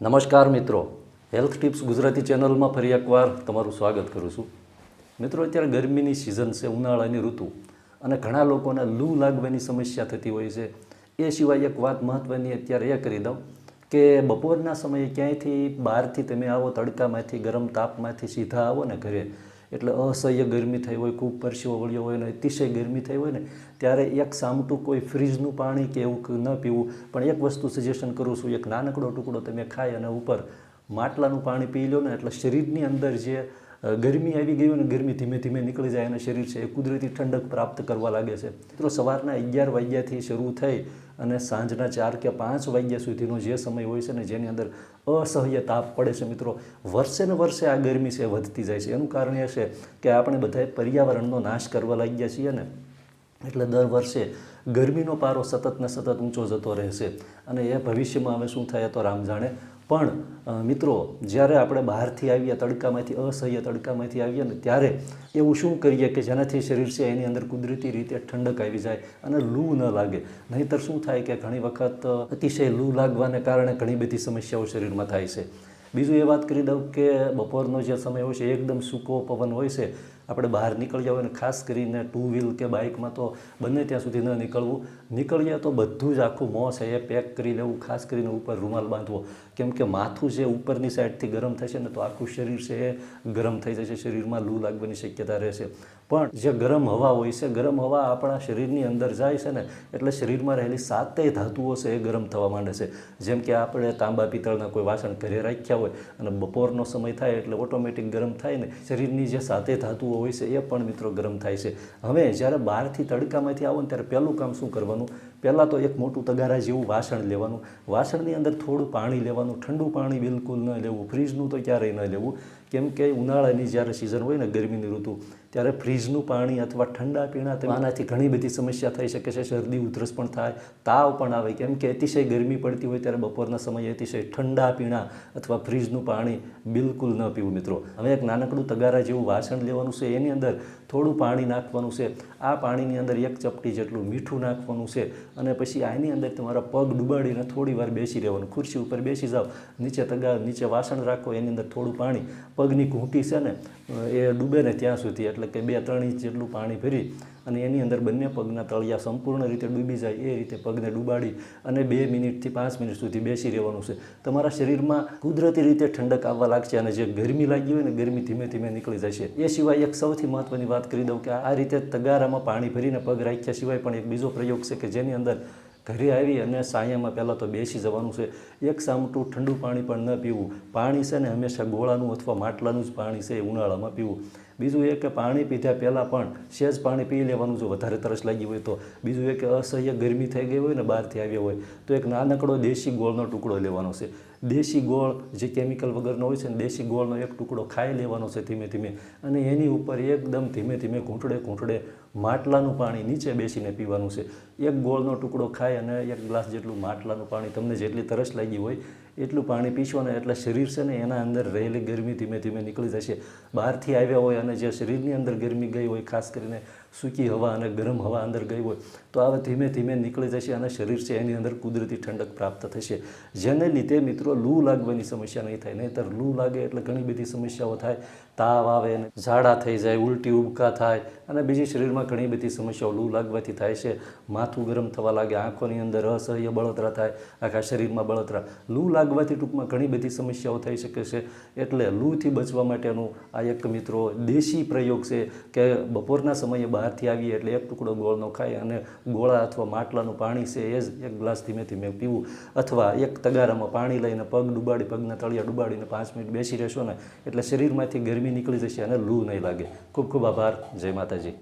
નમસ્કાર મિત્રો. Health tips Gujarati ચેનલમાં ફરી એકવાર તમારું સ્વાગત કરું છું. મિત્રો, અત્યારે ગરમીની સિઝન છે, ઉનાળાની ઋતુ અને ઘણા લોકોને લૂ લાગવાની સમસ્યા થતી હોય છે. એ સિવાય એક વાત મહત્ત્વની અત્યારે એ કરી દઉં કે બપોરના સમયે ક્યાંયથી બહારથી તમે આવો, તડકામાંથી, ગરમ તાપમાંથી સીધા આવો ને ઘરે એટલે અસહ્ય ગરમી થઈ હોય, ખૂબ પરસેવો વળ્યો હોય ને અતિશય ગરમી થઈ હોય ને, ત્યારે એક સામટું કોઈ ફ્રીજનું પાણી કે એવું ન પીવું. પણ એક વસ્તુ સજેશન કરું છું, એક નાનકડો ટુકડો તમે ખાઈ અને ઉપર માટલાનું પાણી પી લો ને, એટલે શરીરની અંદર જે ગરમી આવી ગઈ અને ગરમી ધીમે ધીમે નીકળી જાય અને શરીર છે એ કુદરતી ઠંડક પ્રાપ્ત કરવા લાગે છે. મિત્રો સવારના અગિયાર વાગ્યાથી શરૂ થઈ અને સાંજના ચાર કે પાંચ વાગ્યા સુધીનો જે સમય હોય છે ને જેની અંદર અસહ્ય તાપ પડે છે મિત્રો, વર્ષે ને વર્ષે આ ગરમી છે વધતી જાય છે. એનું કારણ એ છે કે આપણે બધાએ પર્યાવરણનો નાશ કરવા લાગ્યા છીએ ને એટલે દર વર્ષે ગરમીનો પારો સતત ને સતત ઊંચો જતો રહેશે અને એ ભવિષ્યમાં હવે શું થાય તો રામ જાણે. પણ મિત્રો, જ્યારે આપણે બહારથી આવીએ, તડકામાંથી, અસહ્ય તડકામાંથી આવીએ ને ત્યારે એવું શું કરીએ કે જેનાથી શરીર છે એની અંદર કુદરતી રીતે ઠંડક આવી જાય અને લૂ ન લાગે. નહીંતર શું થાય કે ઘણી વખત અતિશય લૂ લાગવાને કારણે ઘણી બધી સમસ્યાઓ શરીરમાં થાય છે. બીજું એ વાત કરી દઉં કે બપોરનો જે સમય હોય છે એકદમ સૂકો પવન હોય છે. આપણે બહાર નીકળી જવું ને ખાસ કરીને ટુ વ્હીલ કે બાઇકમાં તો બંને ત્યાં સુધી ન નીકળવું. નીકળીએ તો બધું જ આખું મોં છે એ પેક કરી લેવું, ખાસ કરીને ઉપર રૂમાલ બાંધવો. કેમ કે માથું જે ઉપરની સાઈડથી ગરમ થશે ને તો આખું શરીર છે એ ગરમ થઈ જશે, શરીરમાં લૂ લાગવાની શક્યતા રહેશે. પણ જે ગરમ હવા હોય છે, ગરમ હવા આપણા શરીરની અંદર જાય છે ને, એટલે શરીરમાં રહેલી સાતેય ધાતુઓ છે એ ગરમ થવા માંડે છે. જેમ કે આપણે તાંબા પિત્તળના કોઈ વાસણ ઘરે રાખ્યા હોય અને બપોરનો સમય થાય એટલે ઓટોમેટિક ગરમ થાય ને, શરીરની જે સાતેય ધાતુઓ હોય છે એ પણ મિત્રો ગરમ થાય છે. હવે જ્યારે બહારથી તડકામાંથી આવો ને ત્યારે પહેલું કામ શું કરવાનું? પહેલાં તો એક મોટું તગારા જેવું વાસણ લેવાનું. વાસણની અંદર થોડું પાણી લેવાનું. ઠંડુ પાણી બિલકુલ ન લેવું. ફ્રીજનું તો ક્યારેય ન લેવું. કેમ કે ઉનાળાની જ્યારે સિઝન હોય ને ગરમીની ઋતુ ત્યારે ફ્રીજનું પાણી અથવા ઠંડા પીણા તેમાં આનાથી ઘણી બધી સમસ્યા થઈ શકે છે. શરદી ઉધરસ પણ થાય તાવ પણ આવે. કેમ કે અતિશય ગરમી પડતી હોય ત્યારે બપોરના સમયે અતિશય ઠંડા પીણા અથવા ફ્રીજનું પાણી બિલકુલ ન પીવું મિત્રો. હવે એક નાનકડું તગારા જેવું વાસણ લેવાનું છે. એની અંદર થોડું પાણી નાખવાનું છે. આ પાણીની અંદર એક ચપટી જેટલું મીઠું નાખવાનું છે અને પછી આની અંદર તમારા પગ ડુબાડીને થોડી વાર બેસી રહેવાનું. ખુરશી ઉપર બેસી જાઓ નીચે તગાર નીચે વાસણ રાખો એની અંદર થોડું પાણી પગની ઘૂંટી છે ને એ ડૂબે ને ત્યાં સુધી. એટલે કે બે ત્રણ ઇંચ જેટલું પાણી ભરી અને એની અંદર બંને પગના તળિયા સંપૂર્ણ રીતે ડૂબી જાય એ રીતે પગને ડૂબાડી અને બે મિનિટથી પાંચ મિનિટ સુધી બેસી રહેવાનું છે. તમારા શરીરમાં કુદરતી રીતે ઠંડક આવવા લાગશે અને જે ગરમી લાગી હોય ને ગરમી ધીમે ધીમે નીકળી જશે. એ સિવાય એક સૌથી મહત્ત્વની વાત કરી દઉં કે આ રીતે તગારામાં પાણી ભરીને પગ રાખ્યા સિવાય પણ એક બીજો પ્રયોગ છે કે જેની અંદર ઘરે આવી અને સાયામાં પહેલાં તો બેસી જવાનું છે. એક સામટું ઠંડુ પાણી પણ ન પીવું. પાણી છે ને હંમેશા ગોળાનું અથવા માટલાનું જ પાણી છે એ ઉનાળામાં પીવું. બીજું એ કે પાણી પીધા પહેલાં પણ સહેજ પાણી પી લેવાનું જો વધારે તરસ લાગી હોય તો. બીજું એ કે અસહ્ય ગરમી થઈ ગઈ હોય ને બહારથી આવ્યા હોય તો એક નાનકડો દેશી ગોળનો ટુકડો લેવાનો છે. દેશી ગોળ જે કેમિકલ વગરનો હોય છે ને દેશી ગોળનો એક ટુકડો ખાઈ લેવાનો છે ધીમે ધીમે. અને એની ઉપર એકદમ ધીમે ધીમે ઘૂંટડે ઘૂંટડે માટલાનું પાણી નીચે બેસીને પીવાનું છે. એક ગોળનો ટુકડો ખાઈ અને એક ગ્લાસ જેટલું માટલાનું પાણી તમને જેટલી તરસ લાગી હોય એટલું પાણી પીશો ને એટલે શરીર છે ને એના અંદર રહેલી ગરમી ધીમે ધીમે નીકળી જશે. બહારથી આવ્યા હોય અને જે શરીરની અંદર ગરમી ગઈ હોય, ખાસ કરીને સૂકી હવા અને ગરમ હવા અંદર ગઈ હોય, તો આ ધીમે ધીમે નીકળી જશે અને શરીર છે એની અંદર કુદરતી ઠંડક પ્રાપ્ત થશે. જેને લીધે મિત્રો લૂ લાગવાની સમસ્યા નહીં થાય. નહીંતર લૂ લાગે એટલે ઘણી બધી સમસ્યાઓ થાય. તાવ આવે અને ઝાડા થઈ જાય, ઉલટી ઉબકા થાય અને બીજી શરીરમાં ઘણી બધી સમસ્યાઓ લૂ લાગવાથી થાય છે. માથું ગરમ થવા લાગે, આંખોની અંદર અસહ્ય બળતરા થાય, આખા શરીરમાં બળતરા. લૂ લાગવાથી ટૂંકમાં ઘણી બધી સમસ્યાઓ થઈ શકે છે. એટલે લૂથી બચવા માટેનું આ એક મિત્રો દેશી પ્રયોગ છે કે બપોરના સમયે બહારથી આવીએ એટલે એક ટુકડો ગોળનો ખાય અને ગોળા અથવા માટલાનું પાણી છે એ જ એક ગ્લાસ ધીમે ધીમે પીવું. અથવા એક તગારામાં પાણી લઈને પગ ડુબાડી પગના તળિયા ડુબાડીને પાંચ મિનિટ બેસી રહેશો ને, એટલે શરીરમાંથી ગરમી નીકળી જશે અને લૂ નહીં લાગે. ખૂબ ખૂબ આભાર. જય માતાજી.